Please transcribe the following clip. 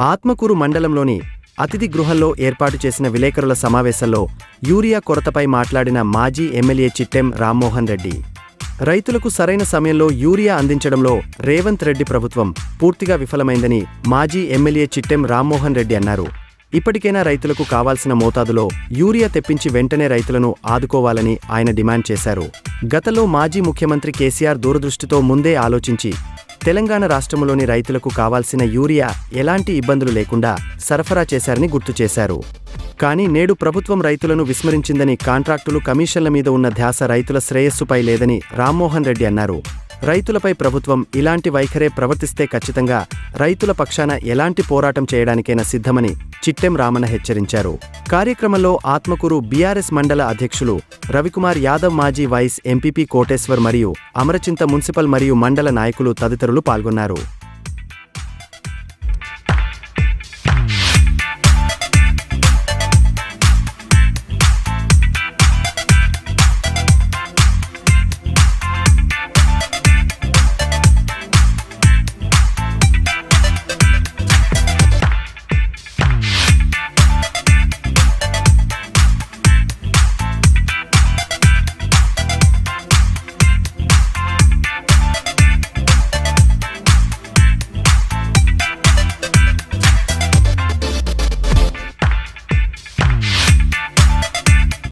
ఆత్మకూరు మండలంలోని అతిథి గృహంలో ఏర్పాటు చేసిన విలేకరుల సమావేశంలో యూరియా కొరతపై మాట్లాడిన మాజీ ఎమ్మెల్యే చిట్టెం రామ్మోహన్ రెడ్డి. రైతులకు సరైన సమయంలో యూరియా అందించడంలో రేవంత్ రెడ్డి ప్రభుత్వం పూర్తిగా విఫలమైందని మాజీ ఎమ్మెల్యే చిట్టెం రామ్మోహన్ రెడ్డి అన్నారు. ఇప్పటికైనా రైతులకు కావాల్సిన మోతాదులో యూరియా తెప్పించి వెంటనే రైతులను ఆదుకోవాలని ఆయన డిమాండ్ చేశారు. గతంలో మాజీ ముఖ్యమంత్రి కేసీఆర్ దూరదృష్టితో ముందే ఆలోచించి తెలంగాణ రాష్ట్రంలోని రైతులకు కావాల్సిన యూరియా ఎలాంటి ఇబ్బందులు లేకుండా సరఫరా చేశారని గుర్తు చేశారు. కానీ నేడు ప్రభుత్వం రైతులను విస్మరించిందని కాంట్రాక్టులు కమిషన్ల మీద ఉన్న ధ్యాస రైతుల శ్రేయస్సుపై లేదని రామ్మోహన్ రెడ్డి అన్నారు. రైతులపై ప్రభుత్వం ఇలాంటి వైఖరే ప్రవర్తిస్తే ఖచ్చితంగా రైతుల పక్షాన ఎలాంటి పోరాటం చేయడానికైనా సిద్ధమని చిట్టెం రామన్న హెచ్చరించారు. కార్యక్రమంలో ఆత్మకూరు బీఆర్ఎస్ మండల అధ్యక్షులు రవికుమార్ యాదవ్ మాజీ వైస్ ఎంపీపీ కోటేశ్వర్ మరియు అమరచింత మున్సిపల్ మరియు మండల నాయకులు తదితరులు పాల్గొన్నారు.